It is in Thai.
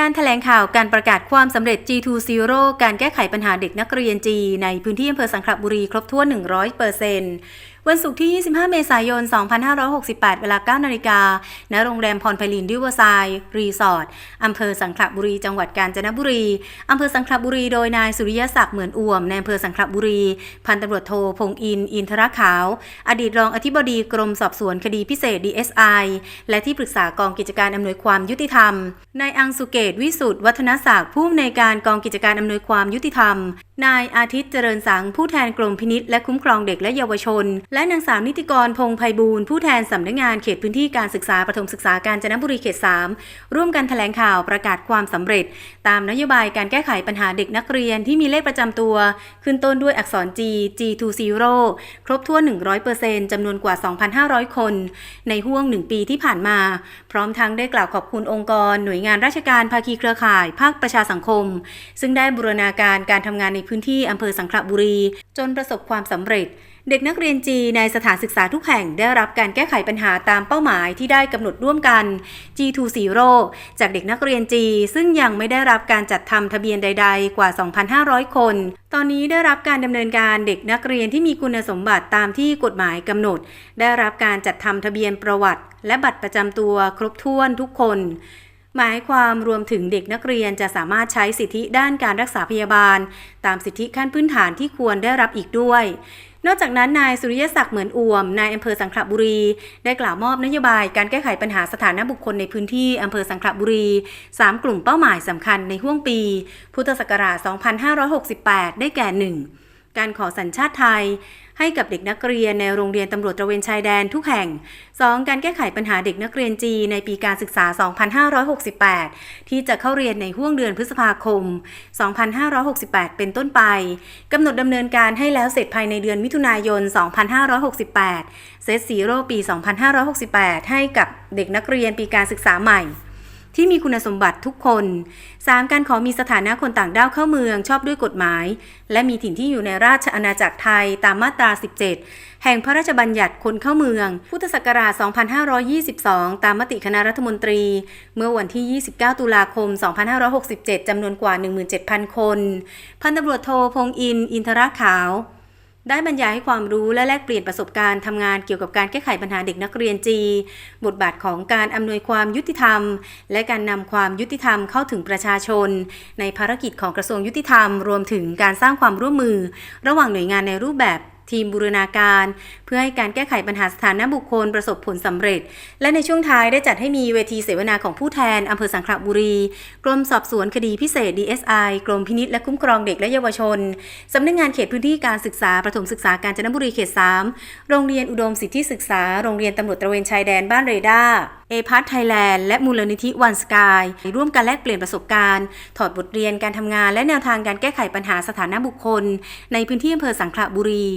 การถแถลงข่าวการประกาศความสำเร็จ G2 Zero การแก้ไขปัญหาเด็กนักเรียนจี ในพื้นที่อำเภอสังขละบุรีครบถ้วน 100% วันศุกร์ที่ 25 เมษายน 2568 เวลา 9 นาฬิกา ณ โรงแรมพรไพลินดิวไซด์รีสอร์ทอำเภอสังขละบุรี จังหวัดกาญจนบุรี อำเภอสังขละบุรี โดยนายสุริยศักดิ์เหมือนอ่วม ในอำเภอสังขละบุรี พันตำรวจโทพงอิน อินทรขาว อดีตรองอธิบดีกรมสอบสวนคดีพิเศษ DSI และที่ปรึกษากองกิจการอำนวยความยุติธรรม นายอังสุเกตวิสุทธ์วัฒนศักดิ์ผู้อำนวยการกองกิจการอำนวยความยุติธรรม นายอาทิตย์เจริญสังผู้แทนกรมพินิษและคุ้มครองเด็กและเยาวชน และนางสาวนิติกรพงษ์ไพบูลผู้แทนสำนักงานเขตพื้นที่การศึกษาประถมศึกษาการจนบุรีเขต 3 ร่วมกันแถลงข่าวประกาศความสำเร็จ ตามนโยบายการแก้ไขปัญหาเด็กนักเรียนที่มีเลขประจำตัว ขึ้นต้นด้วยอักษร G G20 ครบถ้วน100%จำนวนกว่า 2,500 คน ในห่วง 1 ปีที่ผ่านมา พร้อมทั้งได้กล่าวขอบคุณองค์กร หน่วยงานราชการภาคีเครือข่าย ภาคประชาสังคม ซึ่งได้บูรณาการการทำงานในพื้นที่อำเภอสังขละบุรี จนประสบความสำเร็จ เด็กนักเรียนจีในสถานศึกษาทุกแห่งได้รับการแก้ไขปัญหาตามเป้าหมายที่ได้กำหนดร่วมกัน G2 Zero จากเด็กนักเรียนจี ซึ่งยังไม่ได้รับการจัดทำทะเบียนใด ๆ กว่า 2,500 คน ตอนนี้ได้รับการดำเนินการเด็กนักเรียนที่มีคุณสมบัติตามที่กฎหมายกำหนด ได้รับการจัดทำทะเบียนประวัติ และบัตรประจำตัวครบถ้วนทุกคน หมายความรวมถึงเด็กนักเรียนจะสามารถใช้สิทธิด้านการรักษาพยาบาล ตามสิทธิขั้นพื้นฐานที่ควรได้รับอีกด้วย นอกจากนั้นนายสุริยศักดิ์เหมือนอ่วมนายอำเภอสังขละบุรี ได้กล่าวมอบนโยบายการแก้ไขปัญหาสถานะบุคคลในพื้นที่อำเภอสังขละบุรี 3 กลุ่มเป้าหมายสำคัญในห่วงปี พุทธศักราช 2568 ได้แก่ 1. การขอสัญชาติไทย ให้กับเด็กนักเรียนในโรงเรียนตำรวจตระเวนชายแดนทุกแห่ง 2. การแก้ไขปัญหาเด็กนักเรียนจีในปีการศึกษา 2568 ที่จะเข้าเรียนในห่วงเดือนพฤษภาคม 2568 เป็นต้นไปกำหนดดำเนินการให้แล้วเสร็จภายในเดือนมิถุนายน 2568 เซตซีโร่ปี 2568 ให้กับเด็กนักเรียนปีการศึกษาใหม่ ที่มีคุณสมบัติทุกคน 3. การขอมีสถานะคนต่างด้าวเข้าเมืองชอบด้วยกฎหมาย และมีถิ่นที่อยู่ในราชอาณาจักรไทยตามมาตรา 17 แห่งพระราชบัญญัติคนเข้าเมือง พุทธศักราช 2522 ตามมติคณะรัฐมนตรี เมื่อวันที่ 29 ตุลาคม 2567 จำนวนกว่า 17,000 คน พันตำรวจโทพงอิน อินทราขาว ได้บรรยายให้ความรู้และแลกเปลี่ยนประสบการณ์ทำงานเกี่ยวกับการแก้ไขปัญหาเด็กนักเรียนจี บทบาทของการอำนวยความยุติธรรม และการนำความยุติธรรมเข้าถึงประชาชน ในภารกิจของกระทรวงยุติธรรม รวมถึงการสร้างความร่วมมือ ระหว่างหน่วยงานในรูปแบบ ทีมบูรณาการ เพื่อให้การแก้ไขปัญหาสถานะบุคคลประสบผลสำเร็จ และในช่วงท้ายได้จัดให้มีเวทีเสวนาของผู้แทนอำเภอสังขละบุรี กรมสอบสวนคดีพิเศษ DSI กรมพินิษและคุ้มครองเด็กและเยาวชนสำนักงงานเขตพื้นที่การศึกษาประถมศึกษาการจนบุรีเขต 3 โรงเรียนอุดมสิทธิศึกษา โรงเรียนตำรวจตระเวนชายแดนบ้านเรดาร์ เอพาร์ทไทยแลนด์และมูลนิธิวันสกายร่วมกันแลกเปลี่ยนประสบการณ์ ถอดบทเรียนการทำงานและแนวทางการแก้ไขปัญหาสถานะบุคคล ในพื้นที่อำเภอสังขละบุรี